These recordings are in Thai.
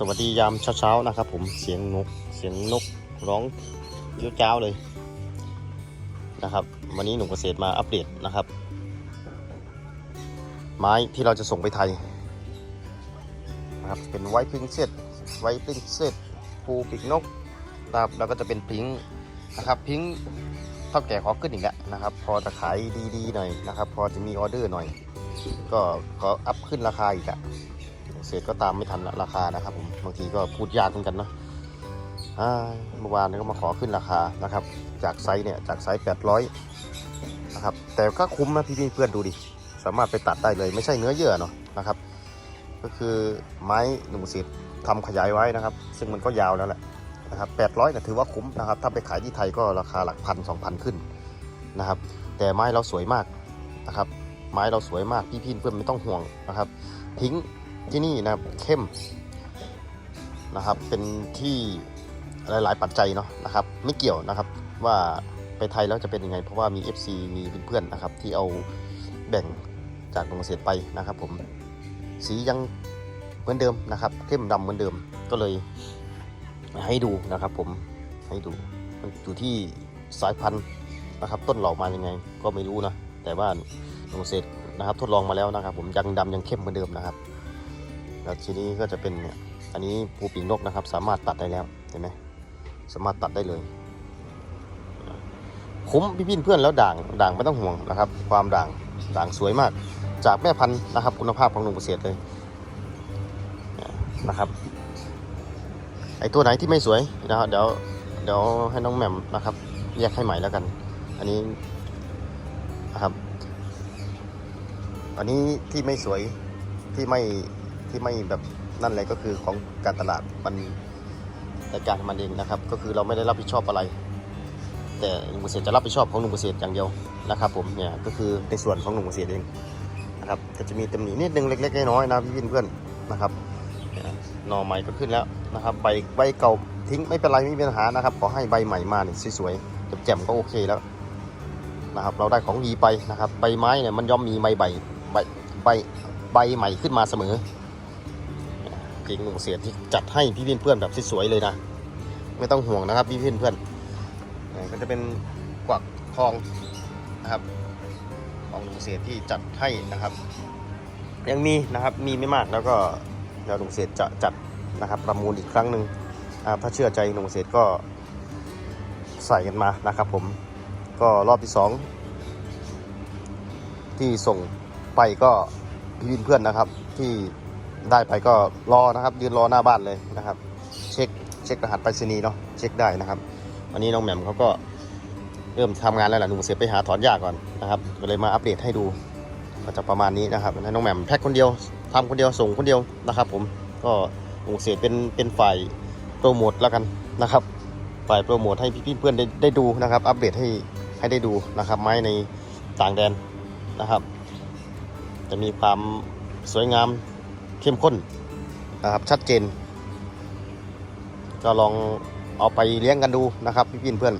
สวัสดียามเช้าๆนะครับ ผมเสียงนกเสียงนกร้องเยิ้วจ้าเลยนะครับ วันนี้หนุ่มเกษตรมาอัปเดตนะครับ ไม้ที่เราจะส่งไปไทยนะครับเป็นไวท์พิงเซตไวท์พิงเซตภูปีกนกนะครับแล้วก็จะเป็นพิงนะครับพิงเท่าแก่ขอขึ้นอีกแล้วนะครับ พอจะขายดีๆหน่อยนะครับ พอจะมีออเดอร์หน่อย ก็ขออัพขึ้นราคาอีกอะ เศษก็ตามไม่ทันราคานะครับผมบางทีก็พูดยากเหมือนกันเนาะเมื่อวานก็มาขอขึ้นราคานะครับ จากไซส์เนี่ยจากไซส์800นะครับแต่ก็คุ้มนะพี่พี่เพื่อนดูดิสามารถไปตัดได้เลยไม่ใช่เนื้อเยื่อเนาะนะครับ ก็คือไม้หนุ่มเศษทำขยายไว้นะครับ ซึ่งมันก็ยาวแล้วแหละนะครับ800เนี่ยถือว่าคุ้มนะครับถ้าไปขายที่ไทยก็ราคาหลักพันสองพันขึ้นนะครับ แต่ไม้เราสวยมากนะครับ ไม้เราสวยมากพี่พี่เพื่อนไม่ต้องห่วงนะครับ ทิ้ง ที่นี่นะครับเข้มนะครับ เป็นที่หลาย ๆ ปัจจัยเนาะนะครับ ไม่เกี่ยวนะครับว่าไปไทยแล้วจะเป็นยังไง เพราะว่ามี FC มีเพื่อนๆนะครับ ที่เอาแบ่งจากโรงเกษตรไปนะครับ ผมสียังเหมือนเดิมนะครับ เข้มดำเหมือนเดิมก็เลยให้ดูนะครับ ผมให้ดูมันอยู่ที่สายพันธุ์นะครับ ต้นหลอกมายังไง ก็ไม่รู้นะแต่ว่าโรงเกษตรนะครับ ทดลองมาแล้วนะครับ ผมยังดำยังเข้มเหมือนเดิมนะครับ แล้วทีนี้ก็จะเป็นเนี่ยอันนี้ภูปีกนกนะครับ สามารถตัดได้แล้วเห็นไหมสามารถตัดได้เลยคุ้มพี่พี่เพื่อนแล้วด่างด่างไม่ต้องห่วงนะครับ ความด่างด่างสวยมาก จากแม่พันธุ์นะครับ คุณภาพของหนุ่มเกษตรเลยนะครับไอตัวไหนที่ไม่สวยนะครับเดี๋ยวเดี๋ยวให้น้องแหม่มนะครับแยกให้ใหม่แล้วกัน อันนี้นะครับ อันนี้ที่ไม่สวยที่ไม่ ที่ไม่แบบนั่นเลยก็คือของการตลาดมันรายการมันเองนะครับ ก็คือเราไม่ได้รับผิดชอบอะไร แต่หนุ่มเกษตรจะรับผิดชอบของหนุ่มเกษตรอย่างเดียวนะครับ ผมเนี่ยก็คือในส่วนของหนุ่มเกษตรเองนะครับก็จะมีตำหนินิดนึงเล็กๆน้อยๆนะพี่เพื่อนๆนะครับเนี่ยหน่อใหม่ก็ขึ้นแล้วนะครับใบใบเก่าทิ้งไม่เป็นไรไม่มีปัญหานะครับขอให้ใบใหม่มาเนี่ยสวยๆแจ่มๆก็โอเคแล้วนะครับเราได้ของดีไปนะครับ ใบไม้เนี่ยมันย่อมมีใบใบใบใบใบใหม่ขึ้นมาเสมอ เก่งหนุ่มเสียที่จัดให้พี่เพื่อนๆแบบสวยๆเลยนะ ไม่ต้องห่วงนะครับพี่เพื่อนๆเนี่ยก็จะเป็นกวักทองนะครับของหนุ่มเสียที่จัดให้นะครับ ยังมีนะครับมีไม่มากแล้วก็เดี๋ยวหนุ่มเสียจะจัดนะครับประมูลอีกครั้งหนึ่งถ้าเชื่อใจหนุ่มเสียก็ใส่กันมานะครับผมก็รอบที่สองที่ส่งไปก็พี่เพื่อนๆนะครับที่ ได้ไปก็รอนะครับ ยืนรอหน้าบ้านเลยนะครับ เช็คเช็ครหัสไปรษณีย์เนาะเช็คได้นะครับวันนี้น้องแหม่มเขาก็เริ่มทำงานแล้วแหละหนุ่มเสียไปหาถอนหญ้าก่อนนะครับก็เลยมาอัปเดตให้ดูก็จะประมาณนี้นะครับให้น้องแหม่มแพ็คคนเดียวทำคนเดียวส่งคนเดียวนะครับ ผมก็หนุ่มเสียเป็นเป็นฝ่ายโปรโมทแล้วกันนะครับฝ่ายโปรโมทให้พี่ๆเพื่อนได้ได้ดูนะครับ อัปเดตให้ให้ได้ดูนะครับไม้ในต่างแดนนะครับ จะมีความสวยงาม เข้มข้นนะครับชัดเจน ก็ลองเอาไปเลี้ยงกันดูนะครับ พี่พี่เพื่อน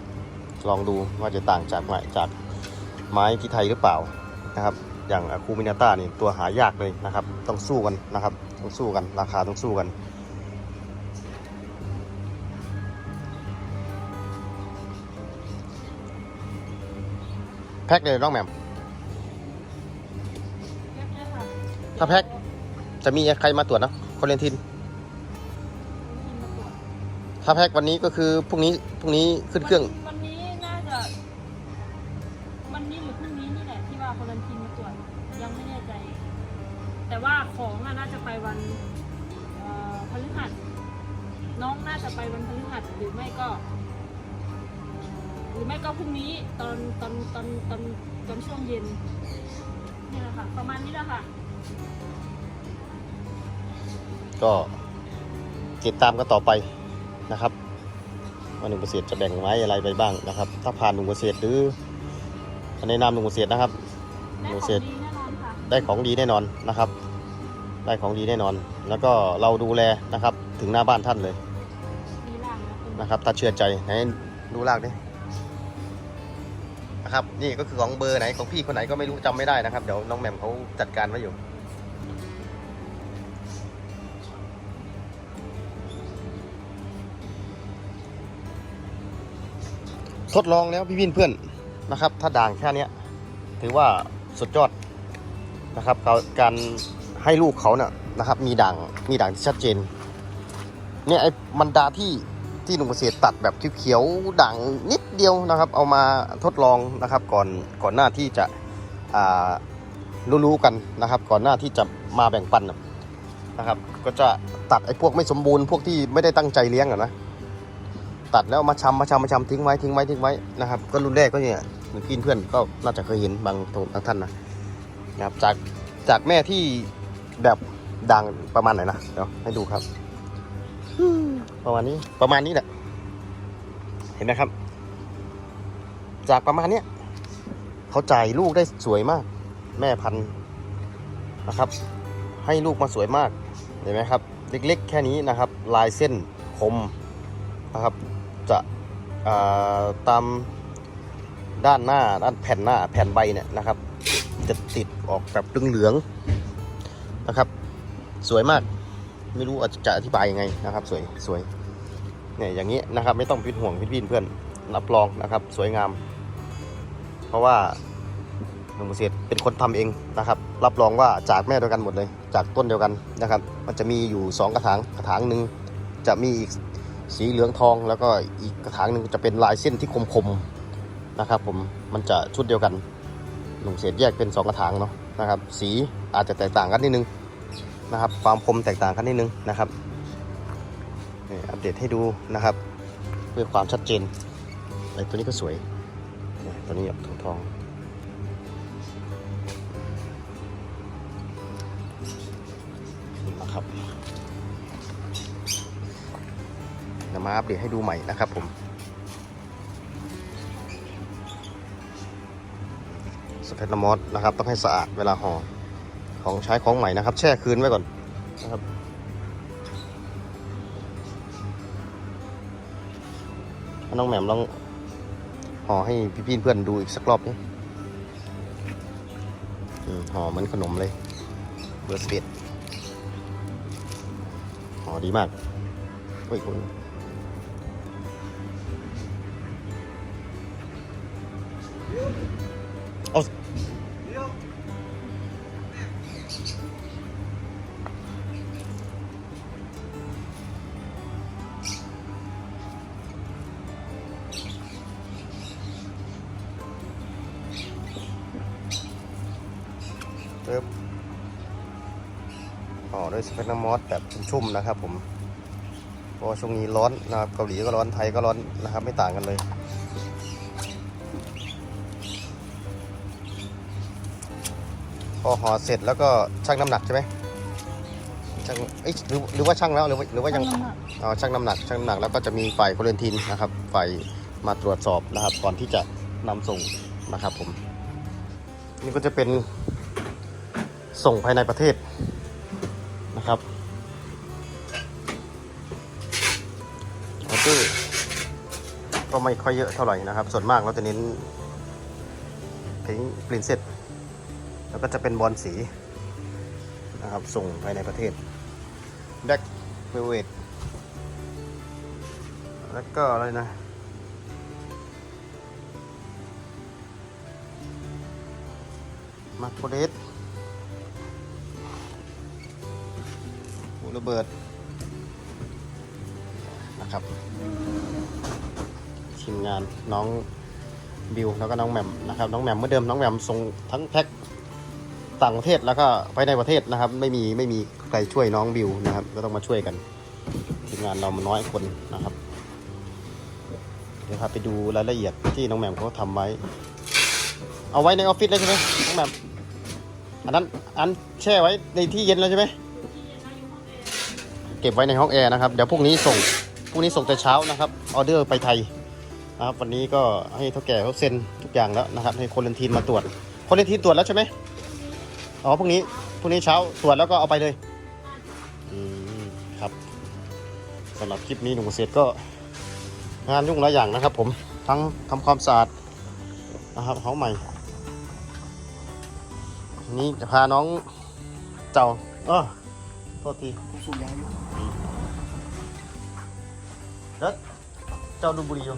ลองดูว่าจะต่างจากไม้จากไม้ที่ไทยหรือเปล่านะครับ อย่างอะคูมินาต้านี่ตัวหายากเลยนะครับ ต้องสู้กันนะครับ ต้องสู้กันราคาต้องสู้กันแพ็คเลยน้องแหม่มถ้าแพ็ค จะมีใครมาตรวจนะคอนเรนทิน ถ้าแพ็ควันนี้ก็คือพรุ่งนี้พรุ่งนี้ขึ้นเครื่อง วันนี้น่าจะ วันนี้หรือพรุ่งนี้นี่แหละที่ว่าคนเรนทีมาตรวจยังไม่แน่ใจ แต่ว่าของอะน่าจะไปวันเอ่อพฤหัส น้องน่าจะไปวันพฤหัสหรือไม่ก็ หรือไม่ก็พรุ่งนี้ตอนตอนตอนตอนตอนช่วงเย็นนี่แหละค่ะ ประมาณนี้แหละค่ะ ก็ติดตามกันต่อไปนะครับว่าหนุ่มเกษตรจะแบ่งไม้อะไรไปบ้างนะครับ ถ้าผ่านหนุ่มเกษตรหรือในนามหนุ่มเกษตรนะครับได้โอของเคดีแน่นอนค่ะได้ของดีแน่นอนนะครับ ได้ของดีแน่นอน แล้วก็เราดูแลนะครับถึงหน้าบ้านท่านเลยมีล่างนะคุณนะครับถ้าเชื่อใจไหนดูลากดินะครับนี่ก็คือของเบอร์ไหนของพี่คนไหนก็ไม่รู้จำไม่ได้นะครับ เดี๋ยวน้องแหม่มเขาจัดการไว้อยู่ ทดลองแล้วพี่วินเพื่อนนะครับ ถ้าด่างแค่เนี้ยถือว่าสุดยอดนะครับ การให้ลูกเขาเนี่ยนะครับ มีด่างมีด่างที่ชัดเจน เนี่ยไอ้มันดาที่ที่หนุ่มเกษตรตัดแบบเขียวๆด่างนิดเดียวนะครับ เอามาทดลองนะครับ ก่อนก่อนหน้าที่จะอ่ารู้ๆกันนะครับ ก่อนหน้าที่จะมาแบ่งปันนะครับ ก็จะตัดไอ้พวกไม่สมบูรณ์พวกที่ไม่ได้ตั้งใจเลี้ยงอะนะ ตัดแล้วมาชำมาชำมาชำทิ้งไว้ทิ้งไว้ทิ้งไว้นะครับก็รุ่นแรกก็เนี่ยเหมือนเพื่อนก็น่าจะเคยเห็นบางตรงบางท่านนะนะครับจากจากแม่ที่แบบดังประมาณไหนนะเดี๋ยวให้ดูครับประมาณนี้ประมาณนี้แหละเห็นไหมครับ จากประมาณเนี้ยเขาจ่ายลูกได้สวยมาก แม่พันธุ์นะครับ ให้ลูกมาสวยมากเห็นไหมครับ เล็กๆ แค่นี้นะครับ ลายเส้นคมนะครับ ตามด้านหน้าด้านแผ่นหน้าแผ่นใบเนี่ยนะครับ จะติดออกแบบเหลืองๆนะครับ สวยมากไม่รู้จะอธิบายยังไงนะครับ สวยสวยเนี่ยอย่างนี้นะครับ ไม่ต้องพิดห่วงพิดพินเพื่อนรับรองนะครับ สวยงาม เพราะว่าหนุ่มเกษตรเป็นคนทำเองนะครับ รับรองว่าจากแม่เดียวกันหมดเลย จากต้นเดียวกันนะครับ มันจะมีอยู่สองกระถางกระถางหนึ่งจะมีอีก สีเหลืองทองแล้วก็อีกกระถางหนึ่งจะเป็นลายเส้นที่คมๆนะครับ ผมมันจะชุดเดียวกันหนุ่มเศษแยกเป็นสองกระถางเนาะนะครับ สีอาจจะแตกต่างกันนิดนึงนะครับ ความคมแตกต่างกันนิดนึงนะครับอัปเดตให้ดูนะครับ เพื่อความชัดเจนไอ้ตัวนี้ก็สวยเนี่ยตัวนี้ออกทองทอง เดี๋ยวมาอัปเดตให้ดูใหม่นะครับผม สเปซนามอสนะครับ ต้องให้สะอาดเวลาห่อของใช้ของใหม่นะครับ แช่คืนไว้ก่อนนะครับน้องแหม่มลองห่อให้พี่ๆเพื่อนดูอีกสักรอบนี้ห่อเหมือนขนมเลยเบอร์สเปดห่อดีมากเฮ้ยคุณ เอาเริ่มต่อด้วยสเปกน้ำมอสแบบชุ่มๆนะครับผมพราะว่าช่วงนี้ร้อนนะครับเกาหลีก็ร้อนไทยก็ร้อนนะครับ ไม่ต่างกันเลย อห่อเสร็จแล้วก็ชั่งน้ำหนักใช่ไหมชั่งเอ้ยหรือหรือว่าชั่งแล้วหรือว่าหรือว่ายังอ๋อชั่งน้ำหนักชั่งน้ำหนักแล้วก็จะมีฝ่ายโคเรนทีนนะครับฝ่ายมาตรวจสอบนะครับ ก่อนที่จะนำส่งนะครับผม นี่ก็จะเป็นส่งภายในประเทศนะครับออเดอร์ก็ไม่ค่อยเยอะเท่าไหร่นะครับ ส่วนมากเราจะเน้นพิงกลิ่นเสร็จ แล้วก็จะเป็นบอลสีนะครับ ส่งภายในประเทศแบ็กเวเวตแล้วก็อะไรนะมาโคเดสหูระเบิดนะครับทีมงานน้องบิวแล้วก็น้องแหม่มนะครับ น้องแหม่มเมื่อเดิมน้องแหม่มส่งทั้งแพ็ค ต่างประเทศแล้วก็ไปในประเทศนะครับ ไม่มีไม่มีใครช่วยน้องบิวนะครับ ก็ต้องมาช่วยกันทีมงานเรามันน้อยคนนะครับ เดี๋ยวพาไปดูรายละเอียดที่น้องแหม่มเขาทำไว้ เอาไว้ในออฟฟิศเลยใช่ไหมน้องแหม่มอันนั้นอันแช่ไว้ในที่เย็นแล้วใช่ไหมเก็บไว้ในห้องแอร์นะครับเดี๋ยวพรุ่งนี้ส่งพรุ่งนี้ส่งแต่เช้านะครับออเดอร์ไปไทยนะครับวันนี้ก็ให้เท่าแก่เขาเซ็นทุกอย่างแล้วนะครับให้คนเลนทีนมาตรวจคนเลนทีนตรวจแล้วใช่ไหม อ๋อพรุ่งนี้พรุ่งนี้เช้าตรวจแล้วก็เอาไปเลยอืมครับสำหรับคลิปนี้หนุ่มเกษตรก็ งานยุ่งหลายอย่างนะครับ ผมทั้งทำความสะอาดนะครับห้องใหม่วันนี้จะพาน้องเจ้าเออโทษทีสูบยาอยู่แล้วเจ้าดูบุรีอยู่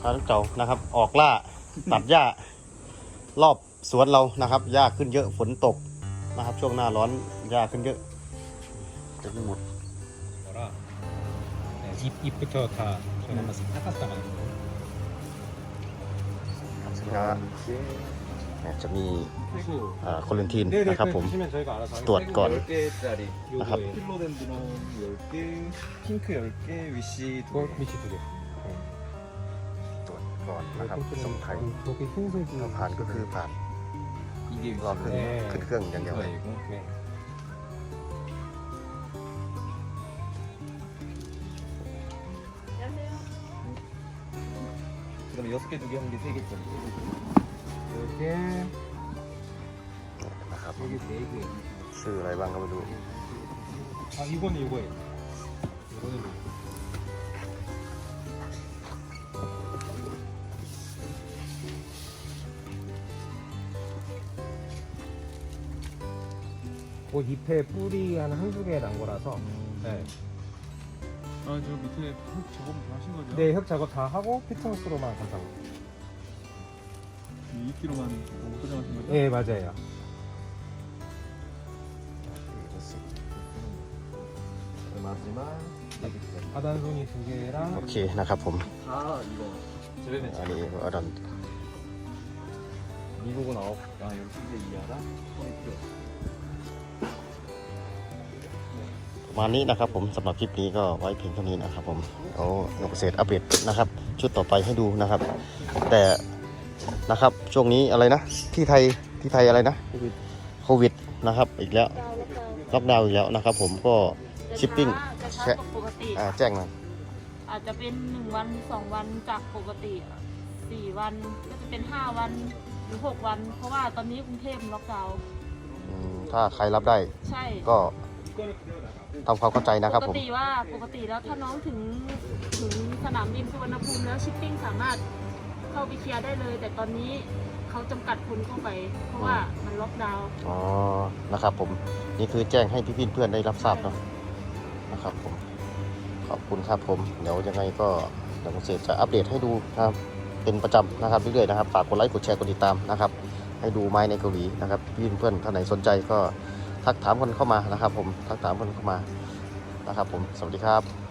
พาลูกเจ้านะครับ ออกล่าตัดหญ้ารอบ สวนเรานะครับหญ้าขึ้นเยอะฝนตกนะครับ ช่วงหน้าร้อนหญ้าขึ้นเยอะเต็มไปหมด 거라 네, 잎, 잎부터 다 저희 한번 싹 닦았다가 สินค้าเนี่ยจะมี 그리고 โคเลนทีน 네네 นะครับผม 주시면 저희가 알아서 ตรวจก่อน 10개짜리 아하. 요거에 필로덴드론 10개 핑크 10개 위시 그 밑이 두개 ตรวจก่อนนะครับสมไทย 저기 흰색이 ถ้าผ่านก็คือผ่าน 이게 아, 그, 네. 그, 그냥 양양. 이거 이거. 네. 그다음에 여섯 개, 두 개, 한 개, 세 개짜리. 이렇게 아까 뭐 여기 네 개. 수요일 라이브 안 가봐도. 아 이거는 이거예요. 이거는 이거. 그 잎에 뿌리 한 한두 개 난 거라서 네. 아, 저 밑에 흙 작업 다 하신 거죠? 네, 흙 작업 다 하고 피트니스로만 감상. 이 이끼로만 포장하신 거죠? 네, 맞아요. 마지막 하단송이 두 개랑 โอเคนะครับผม 아 이거 아니, 어란 미국은 9아 12개 이하다? 0 0 0 มาณนี้นะครับผมสำหรับคลิปนี้ก็ไว้เพียงเท่านี้นะครับผมเอานกเกษตรอัปเดตนะครับ ชุดต่อไปให้ดูนะครับ แต่นะครับช่วงนี้อะไรนะ ที่ไทยที่ไทยอะไรนะโควิดนะครับอีกแล้วดาวแล้วดาวล็อกดาวน์อีกแล้วนะครับ ผมก็จะชิปปิ้งช้าจะช้ากว่าปกติอ่าแจ้งหน่อยอาจจะเป็นหนึ่งวันสองวันจากปกติสี่วันก็จะเป็นห้าวันหรือหกวัน เพราะว่าตอนนี้กรุงเทพล็อกดาวน์อืมถ้าใครรับได้ ใช่ก็ ทำความเข้าใจนะครับปผกมติว่าปกติแล้วถ้าน้องถึงถึงสนามบินสุวรรณภูมิแล้วชิปปิ้งสามารถเข้าไปเคลียร์ได้เลย แต่ตอนนี้เขาจำกัดคนเข้าไป เพราะว่ามันล็อกดาวน์อ๋อ นะครับผม นี่คือแจ้งให้พี่ๆเพื่อนได้รับทราบเนาะ นะครับผม ขอบคุณครับผม เดี๋ยวยังไงก็เดี๋ยวผมเสร็จจะอัปเดตให้ดูนะครับ เป็นประจำนะครับเรื่อยๆนะครับ ฝากกดไลค์ กดแชร์ กดติดตามนะครับ ให้ดูไม้ในเกาหลีนะครับ พี่เพื่อนๆท่านไหนสนใจก็ ทักถามคนเข้ามานะครับ ผมทักถามคนเข้ามานะครับ ผมสวัสดีครับ